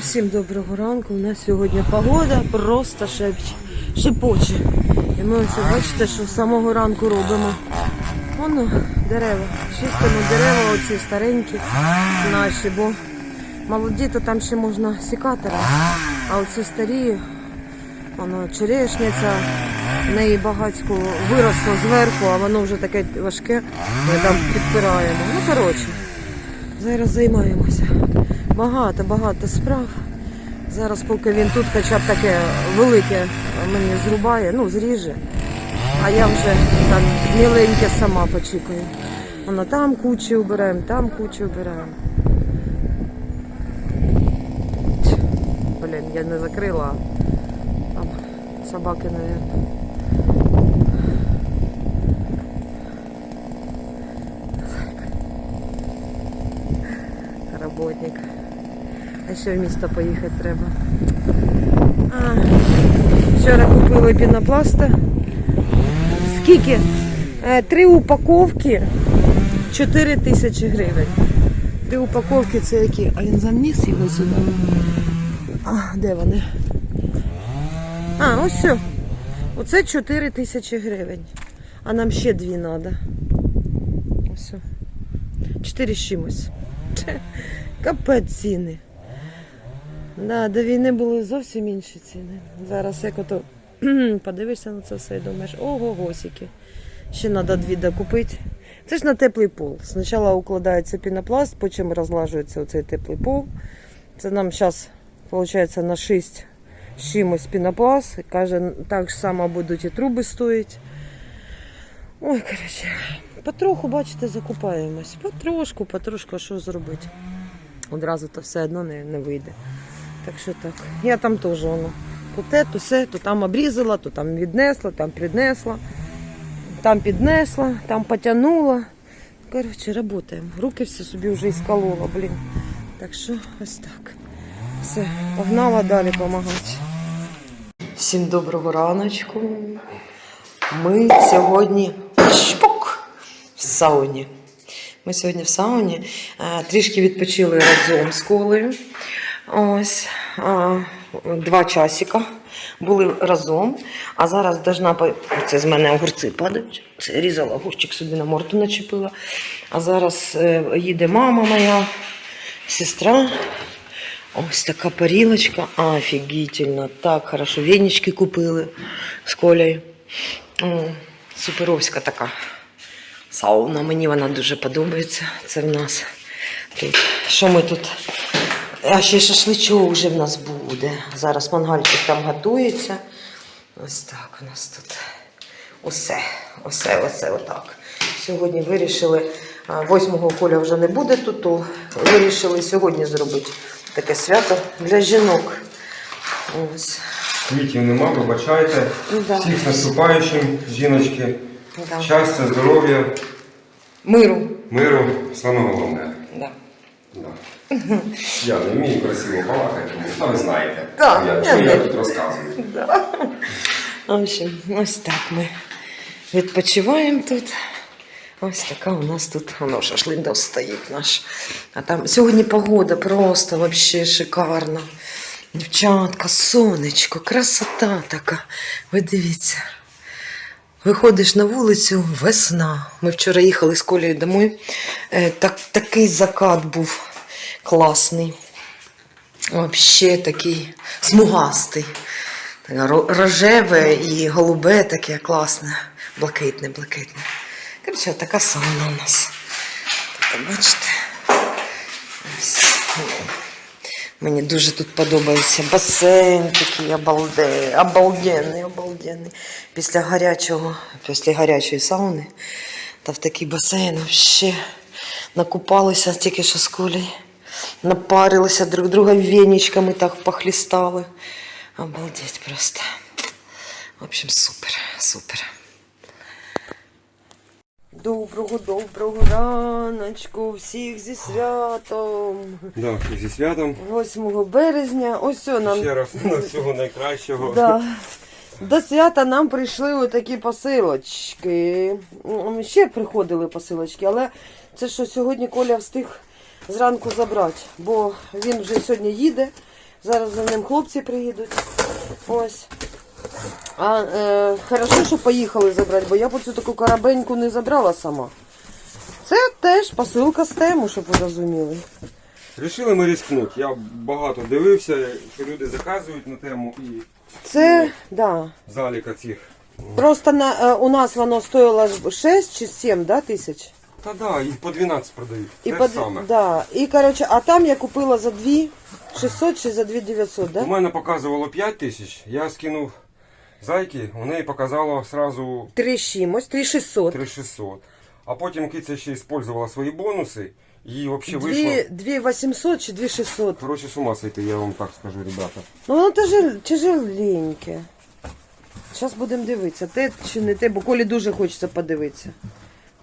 Всім доброго ранку. У нас сьогодні погода просто шепче, шипоче. І ми ось бачите, що з самого ранку робимо. Воно дерева. Чистимо дерева, оці старенькі наші, бо молоді, то там ще можна сікатором. А оці старі, воно черешниця, в неї багатько виросло зверху, а воно вже таке важке. Ми там підпираємо. Ну, коротше. Зараз займаємося. Багато, багато справ. Зараз, поки він тут хоча б таке велике мені зрубає, ну, зріже. А я вже так міленьке сама почекаю. Воно там кучу убираємо, там кучу. Ть, Блін, я не закрила. Там собаки, мабуть. Работник. А ще в місто поїхати треба. А, вчора купили пінопласта. Скільки? Е, Три упаковки 4 тисячі гривень. Три упаковки це які? А він заніс його сюди. А, де вони? А, ось все. Оце 4 тисячі гривень. А нам ще дві треба. Ось. Чотири з чимось. Капець ціни. Да, до війни були зовсім інші ціни. Зараз як ото подивишся на це все і думаєш, ого, госики. Ще треба дві докупити. Це ж на теплий пол. Спочатку укладається пінопласт, потім розлажується оцей теплий пол. Це нам зараз, виходить, на 6 з чимось пінопласт. Каже, так само будуть і труби стоїть. Ой, коротше, потроху, бачите, закупаємось. Потрошку, потрошку, що зробити? Одразу то все одно не, не вийде. Так що так. Я там теж воно. То те, то все, то там обрізала, то там віднесла, там піднесла, там піднесла, там потягнула. Коротше, працюємо. Руки всі собі вже ісколола, блін. Так що ось так. Все, погнала далі допомагати. Всім доброго раночку. Ми сьогодні шпук в сауні. Ми сьогодні в сауні е, трішки відпочили разом з колею. Ось два часика були разом. А зараз должна це з мене огурці падають. Це різала огурчик собі на морду начепила. А зараз е, їде мама моя, сестра. Ось така парілочка. Офігітельно. Так, хорошо. Вінічки купили з колею. Суперовська така сауна. Мені вона дуже подобається. Це в нас тут. Що ми тут? А ще шашличок вже в нас буде. Зараз мангальчик там готується. Ось так у нас тут. Усе, усе, усе отак. Сьогодні вирішили, а, 8-го коля вже не буде тут, то вирішили сьогодні зробити таке свято для жінок. Ось. Квітів нема, вибачайте. Да. Всіх з наступаючим, жіночки. Да. Щастя, здоров'я, Миру. миру, саме головне. Да. Я не вмію красиво балакати, тому ви знаєте. Да, я, я я тут розказую. Да. В общем, ось так ми відпочиваємо тут. Ось така у нас тут воно шашлиндос стоїть наш. А там сьогодні погода просто вообще шикарна. Дівчатка, сонечко, красота така. Ви дивіться. Виходиш на вулицю, весна. Ми вчора їхали з Колею домой. Е, так, такий закат був класний. Вообще такий смугастий. Рожеве і голубе таке класне. Блакитне, блакитне. Коротше, така сауна у нас. Тут, бачите? Мені дуже тут подобається басейн такий обалде, обалденний, обалденний. Після гарячого, після гарячої сауни та в такий басейн взагалі накупалися тільки що з кулею. Напарилися друг друга веничками так похлістали. Обалдеть просто. В общем, супер, супер. Доброго, доброго раночку, всіх зі святом. Да, зі святом. 8 березня. Ось нам. Ще раз на всього найкращого. Да. До свята нам прийшли отакі посилочки. Ще приходили посилочки, але це що сьогодні Коля встиг зранку забрати, бо він вже сьогодні їде. Зараз за ним хлопці приїдуть. Ось. А е, хорошо, що поїхали забрати, бо я б цю таку карабеньку не забрала сама. Це теж посилка з тему, щоб ви розуміли. Рішили ми ризикнути. Я багато дивився, що люди заказують на тему і Це, да. заліка цих. Просто на, е, у нас воно стоїло 6 чи 7 да, тисяч. Та да, їх по 12 продають. І, Те по, ж саме. да. і коротше, а там я купила за 2 600 чи за 2 900, У мене показувало 5 тисяч, я скинув зайки, у неї показало сразу 3 з чимось, 3 600. 3600. А потім киця ще использувала свої бонуси, їй взагалі вийшло. 2, 2 800 чи 2 600. Коротше, з ума сойти, я вам так скажу, ребята. Ну воно тяжел, тяжеленьке. Зараз будемо дивитися, те чи не те, бо Колі дуже хочеться подивитися.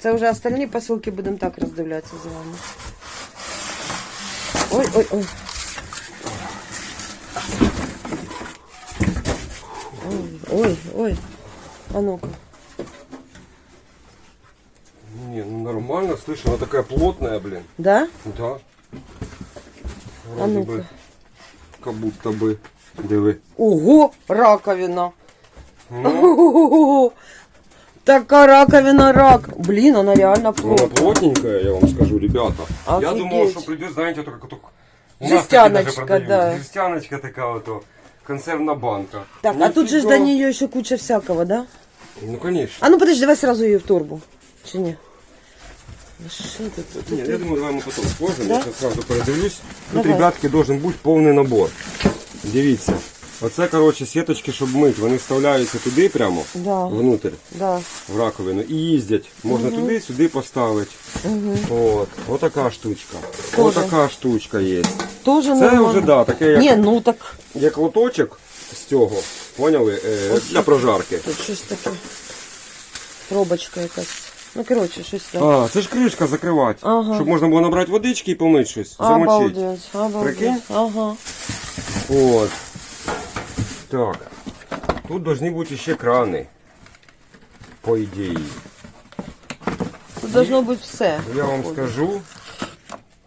Це вже остальні посилки будемо так роздивлятися з вами. Ой, ой, ой. Ой, ой, ой. А ну-ка. Не, ну нормально, слышь, она такая плотная, блин. Да? Да. А Вроде ну-ка. бы, как будто бы. Диви. Ого, раковина. Ну, Ого, така раковина рак. Блін, вона реально она плотна. плотненькая, я вам скажу, ребята. Я Офигеть. думал, что придет, знаете, только, только у нас Жестяночка, такие даже продают. да. Жестяночка такая вот, о, консервная банка. Так, а тут же ж Нифига. до нее еще куча всякого, да? Ну, конечно. А ну подожди, давай сразу ее в турбу. Чи ні? Ну, Що ти тут? Нет, я думаю, давай мы потом сложим, Да? я сейчас сразу передивлюсь. Тут, Давай. ребятки, должен бути повний набор. Дивіться. Оце, коротше, сіточки, щоб мити. Вони вставляються туди прямо, Да, внутрь, да. в раковину, і їздять. Можна туди, сюди поставити. От. Отака штучка. Тоже. Отака штучка є. Тоже Це нормально. вже, да, таке, як, Ні, ну так як лоточок з цього. Поняли? Е, Ось для прожарки. тут щось таке. Пробочка якась. Ну, коротше, щось так. А, це ж кришка закривати. Ага. Щоб можна було набрати водички і помити щось. Замочити. Обалдеть, обалдеть. Прикинь? Ага. От. Так. Тут должны бути ще крани. По ідеї. Тут должно бути все. Я вам скажу.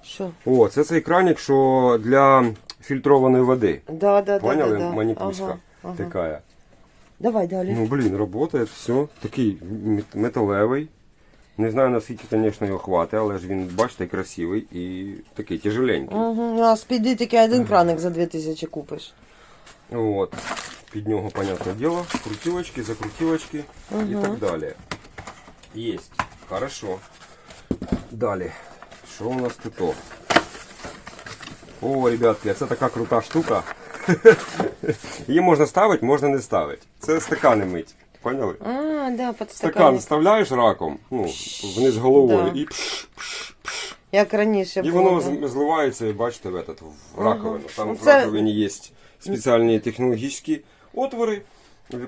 Що? О, це цей краник, що для фільтрованої води. Да, да, да, Поняли? да, да. Маніпуська Ага, ага. така. Давай далі. Ну, блін, работает, все. Такий мет- металевий. Не знаю наскільки, звісно, його хватить, але ж він, бачите, красивий і такий тяжеленький. Угу. А спіди тільки один краник за 2000 купиш. От. Під нього, понятне діло, крутилочки, закрутилочки і так далі. Єсть. Хорошо. Далі. Що у нас тут? О, ребятки, це така крута штука. Її можна ставити, можна не ставити. Це стакани мить. Поняли? А, да, під Стакан стакан. вставляєш раком, ну, вниз головою Да. і пш, пш, пш. Як раніше І було. воно да. зливається, бачите, в, этот, в раковину. Там в раковині є спеціальні технологічні отвори,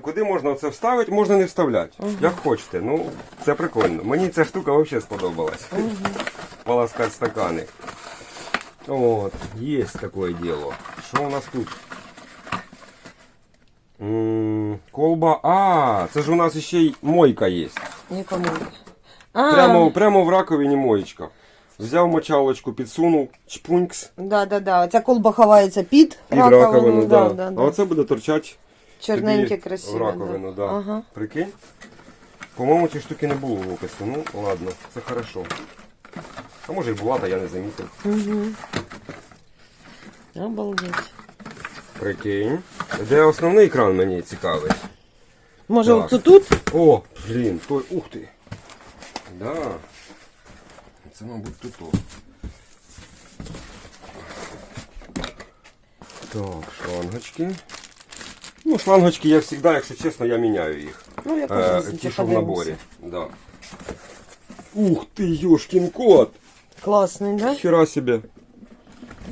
куди можна це вставити, можна не вставляти. Як хочете. Ну, це прикольно. Мені ця штука взагалі сподобалась. Полоскати стакани. От, є таке діло. Що у нас тут? М, Колба. А, це ж у нас ще й мойка є. Прямо, прямо в раковині моєчка. Взяв мочалочку, підсунув, чпунькс. да, да, да. Ця колба ховається під, Під раковину, да. да, да, А оце буде торчати Чорненьке, тобі красиве. в раковину, да. Ага. Прикинь? По-моєму, ці штуки не було в описі. Ну, ладно, це хорошо. А може і була, та я не замітив. Обалдеть. Прикинь. Де основний екран мені цікавий. Може, Так. оце тут? О, блін, той, ух ти. Да. Це, мабуть, тут. о. Так, шлангочки. Ну, шлангочки я завжди, якщо чесно, я міняю їх. Ну, як Е, розниця, ті, що в подивимося. наборі. Да. Ух ти, ёшкин кот! Класний, да? Хера себе,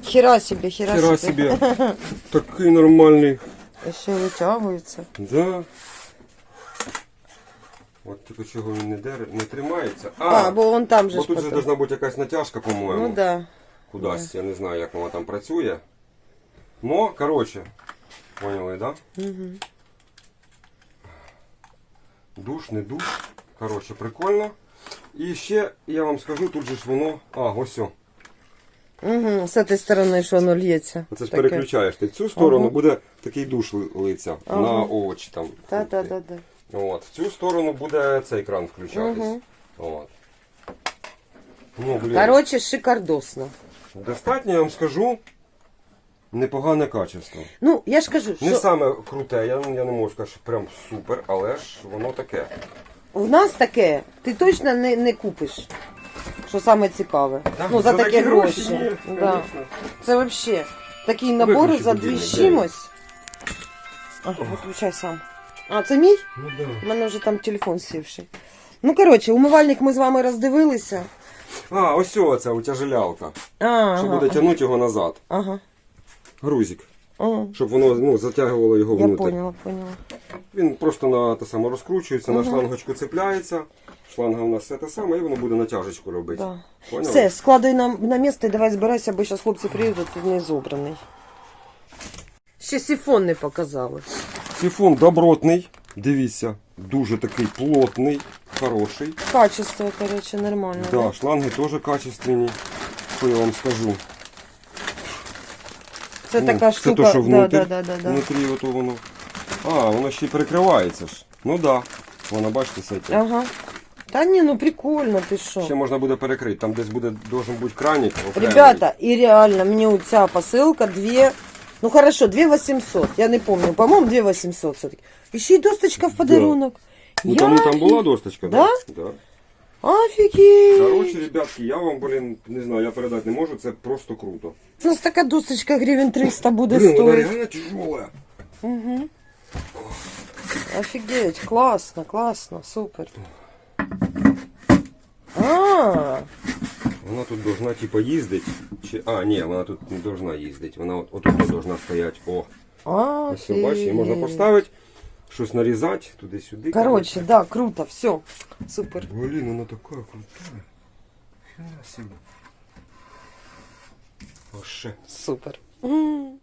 Хера себе, хера, хера себе. себе. Такий нормальний. Ще витягується. Да. От тільки чого він не, дер... не тримається. А, бо вон там же Бо ж тут же должна бути якась натяжка, по-моєму. Ну да. Кудись. Я не знаю, як вона там працює. Ну, коротше, поняли, да? Угу. Душ, не душ. Коротше, прикольно. І ще я вам скажу, тут же ж воно. А, ось. о. Угу. З цієї сторони, що воно лється. Оце ж переключаєш. Ти цю сторону Ага. буде такий душ ли- литься Ага. на овочі там. Та, та, та, та. От. В цю сторону буде цей кран включатись. Мгм. От. Ну, блін. Коротше, шикардосно. Достатньо, я вам скажу, непогане качество. Ну, я ж кажу, Не що саме круте, я, я не можу сказати, що прям супер, але ж воно таке. в нас таке ти точно не, не купиш. Що саме цікаве. ну, за, такі гроші. ні, да. Це взагалі такий набор Виключи за дві з чимось. А, виключай сам. А, це мій? Ну, да. У мене вже там телефон сівший. Ну, коротше, умивальник ми з вами роздивилися. А, ось оця утяжелялка. А, Що ага, буде тягнути його назад. ага. Грузик. ага. Щоб воно ну, затягувало його Я внутрь. поняла, поняла. Він просто на те саме розкручується, на Ага. шлангочку цепляється. Шланга у нас все те саме, і воно буде натяжечку робити. Да. Поняла? Все, складай на, на місце і давай збирайся, бо зараз хлопці приїдуть, тут не зобраний. Ще сифон не показали. Сифон добротний, дивіться, дуже такий плотний, хороший. Качество, коротше, нормально. Да, шланги теж качественні. Що я вам скажу? Це Ну, така це штука. то, що внутрі, да, да, да, да. внутрі ото воно. А, воно ще й перекривається ж. Ну да. Воно, бачите, з цим. Ага. Та ні, ну прикольно, ти що. Ще можна буде перекрити. Там десь буде должен бути краник. окремий. Ребята, и реально, у тебя посылка 2, ну хорошо, 2 800, я не помню, по-моему, 2 800 все-таки. Еще и досточка в подарунок. Ну там, Я там була офі- досточка, Да? Да. Офигеть. Коротше, ребятки, я вам, блін, не знаю, я передати не можу, це просто круто. У нас такая досточка гривен 300 будет Блін, вона стоить. реально тяжела. Угу. Офигеть, классно, классно, супер. Вона тут должна типа їздити. Чи... А, ні, вона тут не должна їздити. Вона от, отут от должна стояти. О, ось ви бачиш, її можна поставити, щось нарізати туди-сюди. Короче, да, круто, все, супер. Блін, вона така крута. Хрена себе. Оше. Супер. М.